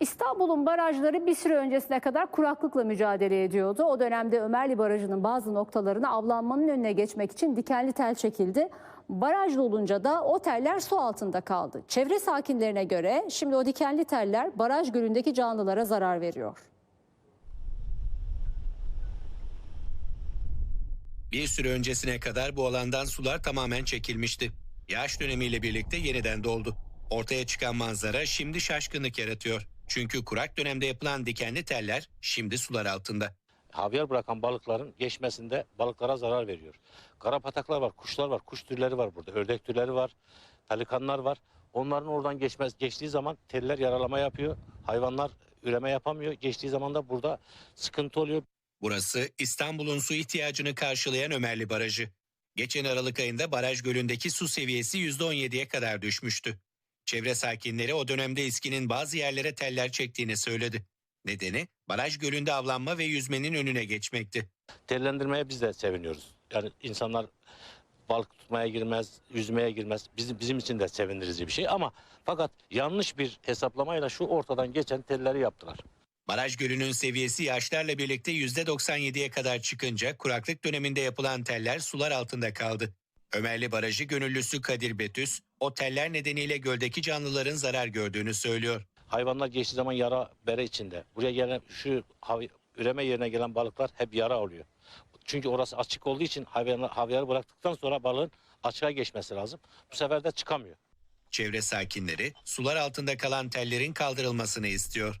İstanbul'un barajları bir süre öncesine kadar kuraklıkla mücadele ediyordu. O dönemde Ömerli Barajı'nın bazı noktalarına avlanmanın önüne geçmek için dikenli tel çekildi. Baraj dolunca da o teller su altında kaldı. Çevre sakinlerine göre şimdi o dikenli teller baraj gölündeki canlılara zarar veriyor. Bir süre öncesine kadar bu alandan sular tamamen çekilmişti. Yağış dönemiyle birlikte yeniden doldu. Ortaya çıkan manzara şimdi şaşkınlık yaratıyor. Çünkü kurak dönemde yapılan dikenli teller şimdi sular altında. havyar bırakan balıkların geçmesinde balıklara zarar veriyor. Kara pataklar var, kuşlar var, kuş türleri var burada. Ördek türleri var, pelikanlar var. Onların oradan geçmez, geçtiği zaman teller yaralama yapıyor. Hayvanlar üreme yapamıyor. Geçtiği zaman da burada sıkıntı oluyor. Burası İstanbul'un su ihtiyacını karşılayan Ömerli Barajı. Geçen Aralık ayında baraj gölündeki su seviyesi %17'ye kadar düşmüştü. Çevre sakinleri o dönemde İSKİ'nin bazı yerlere teller çektiğini söyledi. Nedeni baraj gölünde avlanma ve yüzmenin önüne geçmekti. Tellendirmeye biz de seviniyoruz. Yani insanlar balık tutmaya girmez, yüzmeye girmez. Bizim, bizim için de sevindirici bir şey ama fakat yanlış bir hesaplamayla şu ortadan geçen telleri yaptılar. Baraj gölünün seviyesi yağışlarla birlikte %97'ye kadar çıkınca kuraklık döneminde yapılan teller sular altında kaldı. Ömerli Barajı gönüllüsü Kadir Betüs, o teller nedeniyle göldeki canlıların zarar gördüğünü söylüyor. Hayvanlar geçtiği zaman yara bere içinde. Buraya gelen şu üreme yerine gelen balıklar hep yara oluyor. Çünkü orası açık olduğu için hayvanlar havyarı bıraktıktan sonra balığın açığa geçmesi lazım. Bu sefer de çıkamıyor. Çevre sakinleri sular altında kalan tellerin kaldırılmasını istiyor.